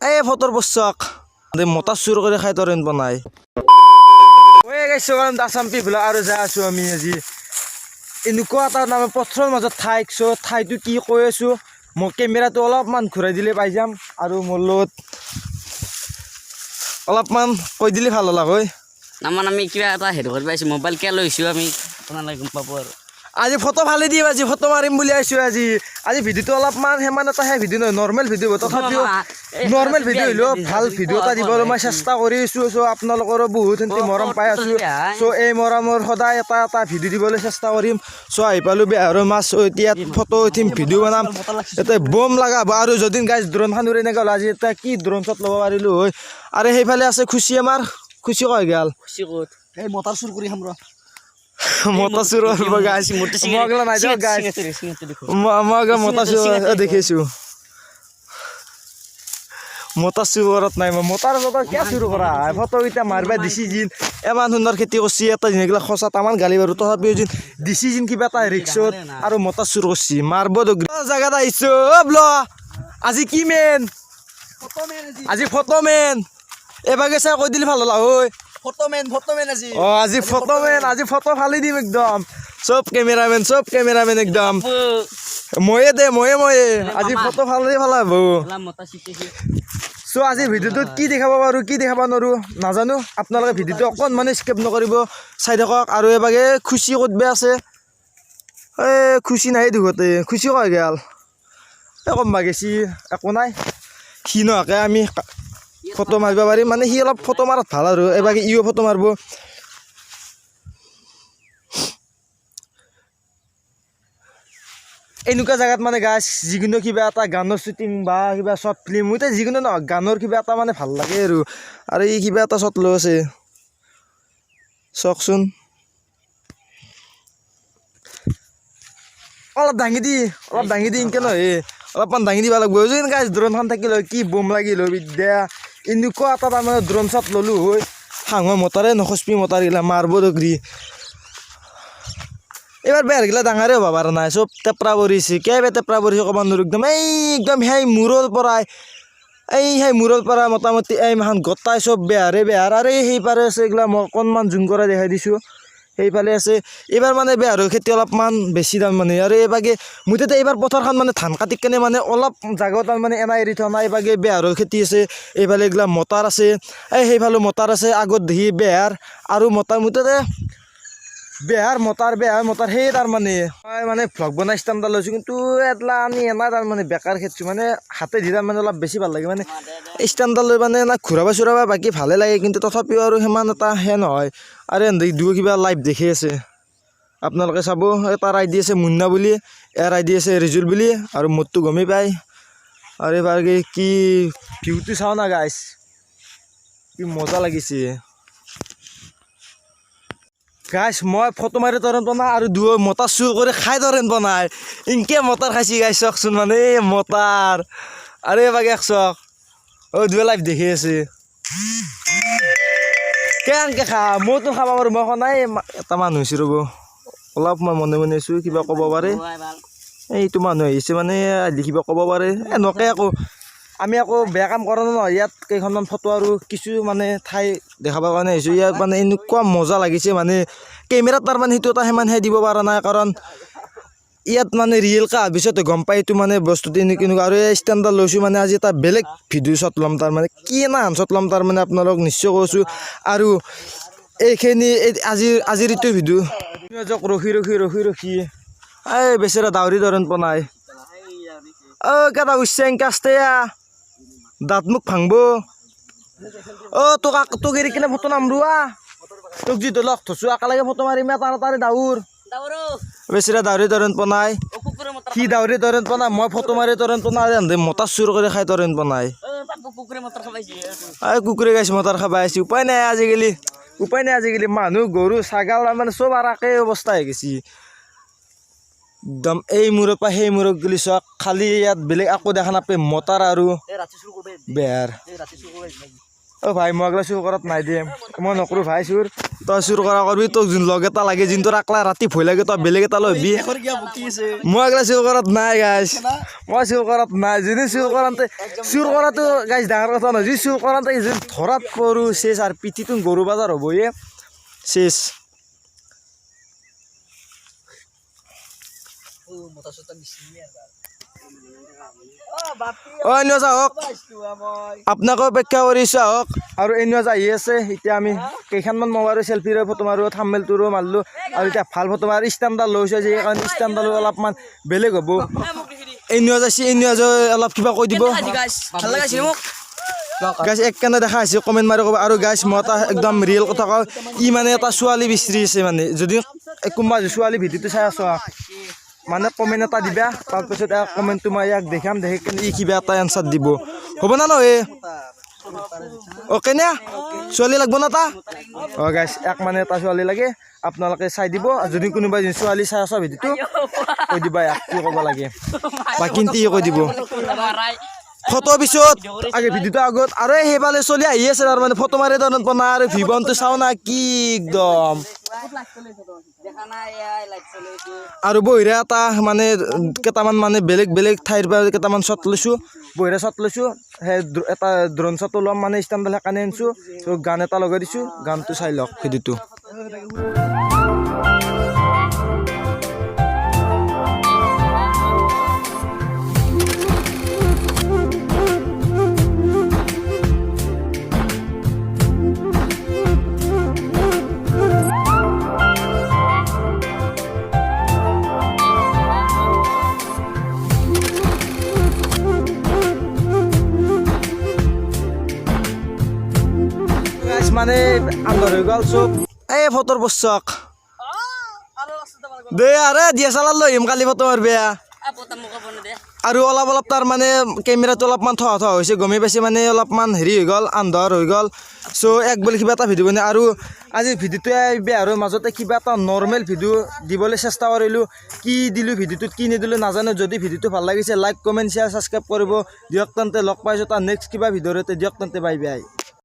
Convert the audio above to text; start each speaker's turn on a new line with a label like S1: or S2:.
S1: এই ফটোৰ বসক মতা চুৰ কৰি খাই তৰেন বনাই। হৈ গৈছো আছাম পিভলা আৰু যাই আছো আমি আজি। এনেকুৱা এটা নামে পথৰৰ মাজত ঠাই চ ঠাইটো কি কৈ আছো মই কেমেৰাটো অলপমান ঘূৰাই দিলে পাই যাম আৰু মোৰ লগত অলপমান কৈ দিলে ভাল হ'ল হয়
S2: নামান আমি কিবা এটা হেৰি কৰি পাইছোঁ মোবাইল কিয় লৈছোঁ আমি আপোনালোকে গম পাব আৰু।
S1: আজি ফটো ভালে দিম আজি ফটো মাৰিম বুলি আহিছো আজি। আজি ভিডিঅ'টো অলপমান সিমান এটা সেই ভিডিঅ' নহয় নৰ্মেল ভিডিঅ' হ'ব। তথাপিও নৰ্মেল ভিডিঅ' হ'লেও ভালো ভিডিঅ' এটা দিবলৈ মই চেষ্টা কৰি আছোঁ চ' আপোনালোকৰো বহুত সেনেকৈ মৰম পাই আছোঁ। চ' এই মৰমৰ সদায় এটা এটা ভিডিঅ' দিবলৈ চেষ্টা কৰিম। চ' আহি পালোঁ বেহাৰৰ মাছ এতিয়া ফটো উঠিম ভিডিঅ' বনাম। ইয়াতে বম লগাব আৰু যদি গাইজ ড্ৰোনখন উৰি এনেকৈ হ'ল আজি এতিয়া কি ড্ৰোন শ্বট ল'ব পাৰিলোঁ হয়। আৰু সেইফালে আছে খুচি আমাৰ। খুচি কয় গেল।
S3: এই মটাৰ চুৰ কৰি খাম ৰ।
S1: মতা চুৰ হ'ব মই গ'লে নাই দিয়ক গাইজ মই মই গৈ মতা চুৰ দেখিছোঁ মতা চুৰত নাই মতাৰ চতাৰ কিয় চুৰ কৰা ফটোকেইটা মাৰিবা দিছি যেন ইমান সুন্দৰ খেতি কৰিছে এটা যেনেকৈ সঁচা তামান গালি বাৰু। তথাপিও যেন দিছি যেন কিবা এটা ৰিক্সত আৰু মতা চুৰ কৰিছে। মাৰিব জেগাত আহিছো। ব্ল। আজি কি মেন আজি। ফটো মেন এবাগে চাই কৈ দিলে ভালো হ'ল ঐ।
S3: ফটোমেন ফটোমেন আজি।
S1: অ আজি ফটো মেন আজি ফটো ফালি দিম একদম। চব কেমেৰামেন চব কেমেৰামেন একদম। ময়ে দে ময়ে ময়ে। আজি ফটো ফালি হ'ব
S2: মতা চিটিছে
S1: চ' আজি ভিডিঅ'টোত কি দেখাব পাৰোঁ কি দেখাব নোৱাৰোঁ নাজানো। আপোনালোকে ভিডিঅ'টো অকণমান স্কেপ নকৰিব। চাই থাকক আৰু এবাগে খুচি ক'ত বেয়া আছে। এই খুচি নাই দুখতে। খুচি কয় গেল। এই কম গেছি একো নাই। সি নোহোৱাকৈ আমি ফটো মাৰিব পাৰিম মানে সি অলপ ফটো মাৰাত ভালো আৰু। এবাগে ইও ফটো মাৰিব। এনেকুৱা জেগাত মানে গাছ যিকোনো কিবা এটা গানৰ শ্বুটিং বা কিবা শ্বৰ্ট ফিল্ম এতিয়া যিকোনো নহওক গানৰ কিবা এটা মানে ভালো লাগে আৰু। আৰু ই কিবা এটা শ্বট লৈ আছে। চাওকচোন। অলপ দাঙি দি, অলপ দাঙি দি এনেকৈ নহয়, অলপমান দাঙি দিব লাগিব। গাছ ড্ৰোনখন থাকিল কি বম লাগিল বিদ্যা এনেকুৱা এটা তাৰমানে ড্ৰোন চাত ল'লোঁ হয় হাঁহৰ মতাৰে নখচপি মতাৰগিলা মাৰব দগৰি এইবাৰ বেহাৰগিলা ডাঙৰে হ'ব পৰা নাই, চব টেপৰা পৰিছে কেবে টেপৰা পৰিছে ক'ব নোৱাৰোঁ একদম, এই একদম সেই মূৰৰ পৰাই, এই সেই মূৰৰ পৰা মোটামুটি এই মাহান গোটাই চব বেহাৰে বেহাৰ আৰু সেই পাৰে আছে এইগিলা মই অকণমান জুম কৰাই দেখাই দিছোঁ। সেইফালে আছে। এইবাৰ মানে বেহাৰৰ খেতি অলপমান বেছি দাম মানে। আৰু এইবাগে মুঠতে এইবাৰ পথাৰখন মানে ধান কাটি কেনে মানে অলপ জাগা তাৰমানে এনাই এৰি থোৱা নাই, এইবাগে বেহাৰৰ খেতি আছে। এইফালে এইগিলা মটাৰ আছে। এই সেইফালে মটাৰ আছে, আগত দেখি বেহাৰ আৰু মটাৰ মুঠতে বেহাৰ মতাৰ বেহাৰ মতাৰ সেই তাৰমানে মই মানে ভ্লগ বনাই ষ্টাম এটা লৈছোঁ, কিন্তু এটলা আনি এনা তাৰমানে বেকাৰ খেতিছোঁ মানে হাতে দি তাৰমানে অলপ বেছি ভালো লাগে। মানে ষ্টাণ্ডাল লৈ মানে এনে ঘূৰাব চূৰাব বাকী ভালে লাগে, কিন্তু তথাপিও আৰু সিমান এটা হে নহয়। আৰু এনে দুয়ো কিবা লাইভ দেখি আছে। আপোনালোকে চাব এটাৰ আই ডি আছে মুন্না বুলি আই ডি আছে ৰিজুল বুলি, আৰু মোৰটো গমেই পায়। আৰু এইবাৰ কি ভিউটো চাওঁ না গাইছ কি মজা লাগিছে। গাইছ মই ফটো মাৰি তৰেন বনাই আৰু দুয়ো মতাৰ চুৰ কৰি খাই তৰেন বনাই। ইনকে মতাৰ খাইছি গাইছ চাওকচোন মানে এই মতাৰ। আৰু এবাগে এক চক অ দুয়ো লাইভ দেখি আছে। কেনকে খা? মইতো খাব পাৰোঁ মই নাই এটা মানুহ হৈছে ৰ'ব। অলপ মই মনে মনে আছোঁ কিবা ক'ব পাৰে। এইটো মানুহ আহিছে মানে আজি কিবা ক'ব পাৰে। এ নকে আকৌ। আমি আকৌ বেয়া কাম কৰা নহয়। ইয়াত কেইখনমান ফটো আৰু কিছু মানে ঠাই দেখাবৰ কাৰণে আহিছোঁ। ইয়াত মানে এনেকুৱা মজা লাগিছে মানে। কেমেৰাত তাৰমানে সেইটো এটা সিমানহে দিব পৰা নাই কাৰণ ইয়াত মানে ৰিয়েল কা পিছতে গম পাই এইটো মানে বস্তুটো এনেকুৱা আৰু এই ষ্টেণ্ডাৰ্ড লৈছোঁ মানে আজি এটা বেলেগ ভিডিঅ' শ্বট ল'ম তাৰমানে কি না শ্বট ল'ম তাৰমানে আপোনালোকক নিশ্চয় কৈছোঁ। আৰু এইখিনি এই আজিৰ আজিৰ এইটো ভিডিঅ' ৰখি ৰখি ৰখি ৰখি। এই বেচেৰা দাউৰি ধৰণ পনাই অ' কেইটা উচ্চে কাষ্টেয়া দাঁত মুখ ভাঙব। অ' তোক তোক এৰি কিনে ফটো নামৰোৱা। তোক যিটো লগ থৈছোঁ একেলগে ফটো মাৰিম তাৰে তাৰে দাউৰ। বেচেৰা দাউৰি ধৰণ পনাই। সি দাউৰি তৰেণ পনাই মই ফটো মাৰি তৰেণ পনাই মতা চুৰ কৰি খাই তৰেণ পনাই। এই কুকুৰে গাইছে মতাৰ খাবা আহিছে উপায় নাই আজিকালি। উপায় নাই আজিকালি। মানুহ গৰু ছাগাল মানে চব আৰু একে অৱস্থা হৈ গৈছে। একদম এই মূৰৰ পৰা সেই মূৰত গেলি চাওক খালি ইয়াত বেলেগ একো দেখা নাপায় মতাৰ আৰু বেহাৰ অ ভাই মই এগলা চুৰ কৰাত নাই দিম। মই নকৰোঁ ভাই চুৰ। তই চুৰ কৰা কৰবি তোক যোন লগ এটা লাগে যোনটো ৰাখলা ৰাতি ভয় লাগে তই বেলেগ এটা লবি।
S3: বুকি আছে।
S1: মই এগলা চুৰ কৰাত নাই গাইছ মই চুৰ কৰাত নাই। যোনে চুৰ কৰাতে চুৰ কৰাটো গাইছ ডাঙৰ কথা নহয়। যি চুৰ কৰাতে যোন ধৰাত পৰো চেচ আৰু পিঠিটো গৰু বাজাৰ হ'ব এ চেচ
S3: ও মতা চতা দিছি
S1: অ এনে চাওক আপোনাকো অপেক্ষা কৰিছোঁ আহক আৰু এনেও আহি আছে এতিয়া আমি কেইখনমান মোবাইলৰ চেল্ফিৰে ফটো মাৰোঁ থাম্বেলটোৰো মাৰিলোঁ। আৰু এতিয়া ভালো ফটো মাৰি ষ্টেণ্ডাৰ লৈছোঁ যে সেইকাৰণে ষ্টেণ্ডাৰো অলপমান বেলেগ হ'ব। এনেও যাইছে এনেও যাই অলপ কিবা কৈ দিব। গাইছ এক কেনে দেখা হৈছে কমেণ্ট মাৰি ক'ব। আৰু গাইছ মই এটা একদম ৰিয়েল কথা কওঁ ই মানে এটা ছোৱালী বিচাৰি আছে মানে। যদি কোনোবা ছোৱালী ভিডিঅ'টো চাই আছো মানে কমেণ্ট এটা দিবা, তাৰপিছত ইয়াক কমেণ্টটো মই ইয়াক দেখাম, দেখি কেনে ই কিবা এটা এনচাৰ দিব। হ'ব না নহয়? অ'কে নে ছোৱালী লাগব না এটা? অঁ গাইছ এক মানে এটা ছোৱালী লাগে, আপোনালোকে চাই দিব যদি কোনোবাই ছোৱালী চাই আছা ভিডিঅ'টো, কৈ দিবা ইয়াক, কি ক'ব লাগে। বা কিন্তু কৈ দিব। ফটো পিছত, আগে ভিডিঅ'টো আগত, আৰু সেইফালে চলি আহি আছে তাৰ মানে ফটো মাৰি তাৰ বনা আৰু ভিভনটো চাওঁ না, কি একদম। আৰু বহিৰা এটা মানে কেইটামান মানে বেলেগ বেলেগ ঠাইৰ পৰা কেইটামান শ্বট লৈছোঁ। বহিৰা শ্বট লৈছোঁ সেই এটা ড্ৰোন শ্বটো ল'ম মানে ষ্টেণ্ডডাল সেইকাৰণে আনিছোঁ। ত' গান এটা লগাই দিছোঁ গানটো চাই লওক ভিডিঅ'টো। এই ফটোৰ বস্তক দে আৰে দিয়া চালাৰ লৈ আহিম কালি ফটো
S2: দে
S1: আৰু অলপ অলপ তাৰ মানে কেমেৰাটো অলপমান থোৱা থোৱা হৈছে, গমেই পাইছে মানে অলপমান হেৰি হৈ গ'ল, আন্ধাৰ হৈ গ'ল। চ' এক বুলি কিবা এটা ভিডিঅ' বনাই, আৰু আজি ভিডিঅ'টোৱে বেয়াৰ মাজতে কিবা এটা নৰ্মেল ভিডিঅ' দিবলৈ চেষ্টা কৰিলোঁ। কি দিলোঁ ভিডিঅ'টোত, কি নিদিলোঁ নাজানো। যদি ভিডিঅ'টো ভালো লাগিছে লাইক কমেণ্ট শ্বেয়াৰ ছাবস্ক্ৰাইব কৰিব। দিয়ক তেন্তে লগ পাইছোঁ তাৰ নেক্সট কিবা ভিডিঅ'তে দিয়ক তেন্তে বাই বাই